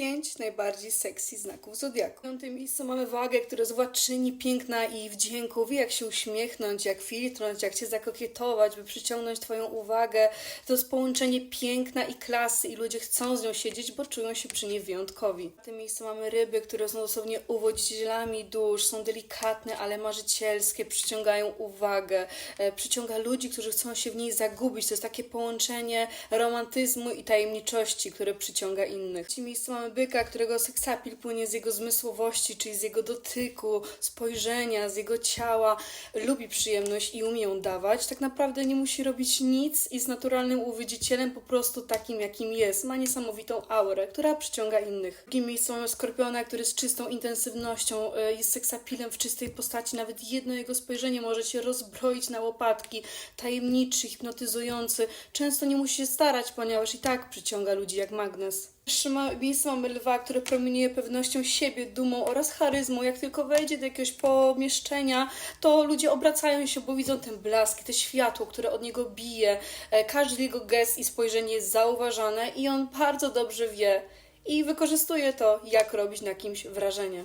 Pięć najbardziej sexy znaków zodiaku. W piątym miejscu mamy wagę, która jest władczyni piękna i wdzięku. Wie jak się uśmiechnąć, jak filtrnąć, jak się zakokietować, by przyciągnąć twoją uwagę. To jest połączenie piękna i klasy i ludzie chcą z nią siedzieć, bo czują się przy niej wyjątkowi. W tym miejscu mamy ryby, które są dosłownie uwodzicielami dusz, są delikatne, ale marzycielskie, przyciągają uwagę, e, przyciąga ludzi, którzy chcą się w niej zagubić. To jest takie połączenie romantyzmu i tajemniczości, które przyciąga innych. W tym miejscu mamy byka, którego seksapil płynie z jego zmysłowości, czyli z jego dotyku, spojrzenia, z jego ciała. Lubi przyjemność i umie ją dawać. Tak naprawdę nie musi robić nic i jest naturalnym uwodzicielem, po prostu takim, jakim jest. Ma niesamowitą aurę, która przyciąga innych. W drugim miejscu mamy skorpiona, który z czystą intensywnością e, jest seksapilem w czystej postaci. Nawet jedno jego spojrzenie może się rozbroić na łopatki. Tajemniczy, hipnotyzujący. Często nie musi się starać, ponieważ i tak przyciąga ludzi jak magnes. Miejscu mamy lwa, który promieniuje pewnością siebie, dumą oraz charyzmą. Jak tylko wejdzie do jakiegoś pomieszczenia, to ludzie obracają się, bo widzą ten blask, te światło, które od niego bije. E, Każdy jego gest i spojrzenie jest zauważane i on bardzo dobrze wie i wykorzystuje to, jak robić na kimś wrażenie.